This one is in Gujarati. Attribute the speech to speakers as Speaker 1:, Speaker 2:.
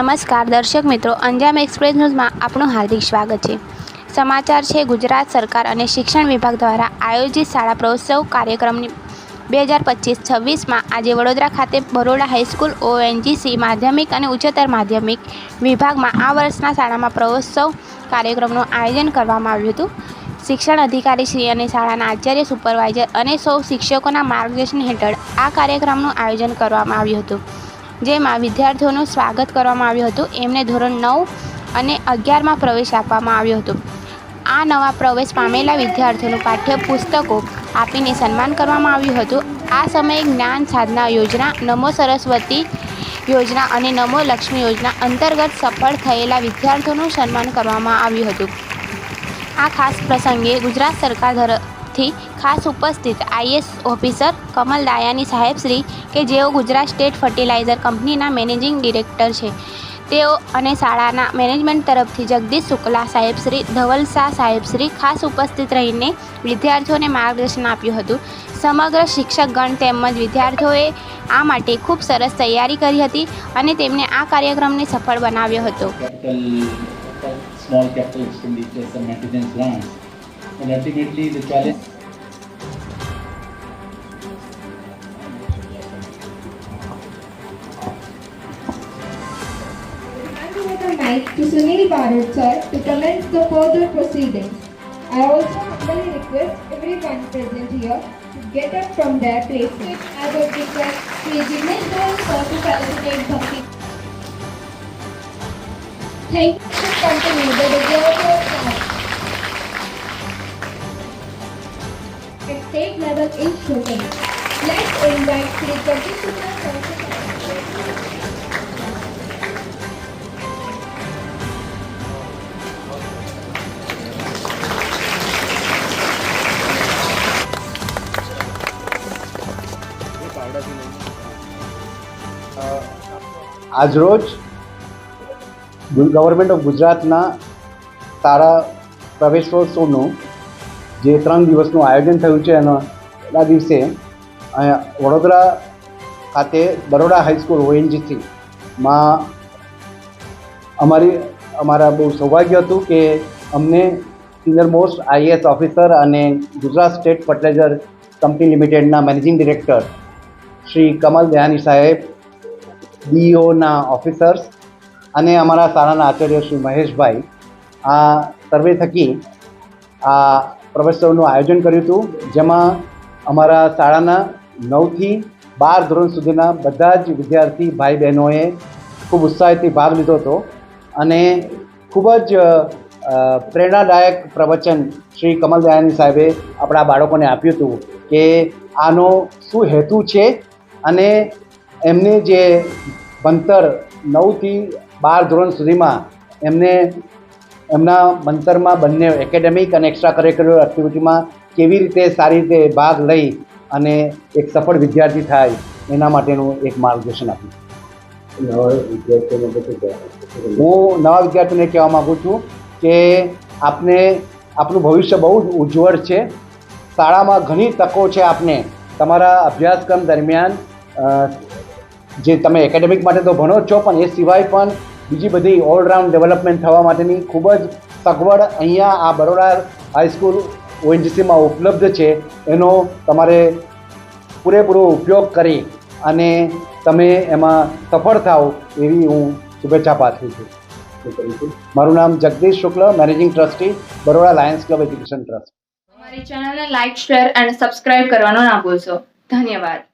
Speaker 1: નમસ્કાર દર્શક મિત્રો, અંજામ એક્સપ્રેસ ન્યૂઝમાં આપનું હાર્દિક સ્વાગત છે. સમાચાર છે, ગુજરાત સરકાર અને શિક્ષણ વિભાગ દ્વારા આયોજિત શાળા પ્રવેશોત્સવ કાર્યક્રમની બે હજાર પચીસ છવ્વીસમાં આજે વડોદરા ખાતે બરોડા હાઈસ્કૂલ ઓએનજીસી માધ્યમિક અને ઉચ્ચતર માધ્યમિક વિભાગમાં આ વર્ષના શાળામાં પ્રવોત્સવ કાર્યક્રમનું આયોજન કરવામાં આવ્યું હતું. શિક્ષણ અધિકારી શ્રી અને શાળાના આચાર્ય સુપરવાઇઝર અને સૌ શિક્ષકોના માર્ગદર્શન હેઠળ આ કાર્યક્રમનું આયોજન કરવામાં આવ્યું હતું. જેમાં વિદ્યાર્થીઓનું સ્વાગત કરવામાં આવ્યું હતું. એમને ધોરણ નવ અને અગિયારમાં પ્રવેશ આપવામાં આવ્યો હતો. આ નવા પ્રવેશ પામેલા વિદ્યાર્થીઓનું પાઠ્યપુસ્તકો આપીને સન્માન કરવામાં આવ્યું હતું. આ સમયે જ્ઞાન સાધના યોજના, નમો સરસ્વતી યોજના અને નમો લક્ષ્મી યોજના અંતર્ગત સફળ થયેલા વિદ્યાર્થીઓનું સન્માન કરવામાં આવ્યું હતું. આ ખાસ પ્રસંગે ગુજરાત સરકાર તરફથી ખાસ ઉપસ્થિત આઈએસ ઓફિસર કમલ દાયાની સાહેબશ્રી કે જેઓ ગુજરાત સ્ટેટ ફર્ટિલાઇઝર કંપનીના મેનેજિંગ ડિરેક્ટર છે તેઓ અને શાળાના મેનેજમેન્ટ તરફથી જગદીશ શુક્લા સાહેબશ્રી ધવલ સાહેબશ્રી ખાસ ઉપસ્થિત રહીને વિદ્યાર્થીઓને માર્ગદર્શન આપ્યું હતું સમગ્ર શિક્ષકગણ તેમજ વિદ્યાર્થીઓએ આ માટે ખૂબ સરસ તૈયારી કરી હતી અને તેમને આ કાર્યક્રમને સફળ બનાવ્યો હતો
Speaker 2: small capital expenditures maintenance grants. And ultimately, the challenge
Speaker 3: to Sunil Barot sir to commence the further proceedings. I also humbly request everyone present here to get up from their places. I would request Sri Jignesh Goyal sir to felicitate Bhakti. Thank you continue the state level in shooting. Let's invite Sri Jagdish Shukla sir
Speaker 4: આજરોજ ગવર્મેન્ટ ઓફ ગુજરાતના તારા પ્રવેશોત્સવનું જે ત્રણ દિવસનું આયોજન થયું છે એના આ દિવસે વડોદરા ખાતે બરોડા હાઈસ્કૂલ ઓએનજીસીમાં અમારી, અમારા બહુ સૌભાગ્ય હતું કે અમને સિનિયર મોસ્ટ આઈએએસ ઓફિસર અને ગુજરાત સ્ટેટ ફર્ટિલાઇઝર કંપની લિમિટેડના મેનેજિંગ ડિરેક્ટર શ્રી કમલ દયાની સાહેબ ડીઓના ઓફિસર્સ અને અમારા શાળાના આચાર્ય શ્રી મહેશભાઈ, આ સર્વે થકી આ પ્રવેશોત્સવનું આયોજન કર્યું હતું, જેમાં અમારા શાળાના નવથી બાર ધોરણ સુધીના બધા જ વિદ્યાર્થી ભાઈ બહેનોએ ખૂબ ઉત્સાહથી ભાગ લીધો હતો અને ખૂબ જ પ્રેરણાદાયક પ્રવચન શ્રી કમલ દયાની સાહેબે આપણા બાળકોને આપ્યું હતું કે આનો શું હેતુ છે અને એમને જે ભણતર નવથી બાર ધોરણ સુધીમાં એમને એમના મંતરમાં બંને એકેડેમિક અને એક્સ્ટ્રા કરિક્યુલર એક્ટિવિટીમાં કેવી રીતે સારી રીતે ભાગ લઈ અને એક સફળ વિદ્યાર્થી થાય એના માટેનું એક માર્ગદર્શન આપ્યું. હું નવા વિદ્યાર્થીઓને કહેવા માગું છું કે આપને આપનું ભવિષ્ય બહુ જ ઉજ્જવળ છે. શાળામાં ઘણી તકો છે આપને. તમારા અભ્યાસક્રમ દરમિયાન જે તમે એકેડેમિક માટે તો ભણો છો પણ એ સિવાય પણ બીજી બધી ઓલરાઉન્ડ ડેવલપમેન્ટ થવા માટેની ખૂબ જ સગવડ અહીંયા આ બરોડા હાઈસ્કૂલ ઓએનજીસીમાં ઉપલબ્ધ છે. એનો તમારે પૂરેપૂરો ઉપયોગ કરી અને તમે એમાં સફળ થાઓ એવી હું શુભેચ્છા પાઠવું છું. મારું નામ Jagdish Shukla managing trustee Baroda Lions club education trust
Speaker 5: અમારી ચેનલને લાઇક શેર અને સબસ્ક્રાઇબ કરવાનો ના ભૂલશો. ધન્યવાદ.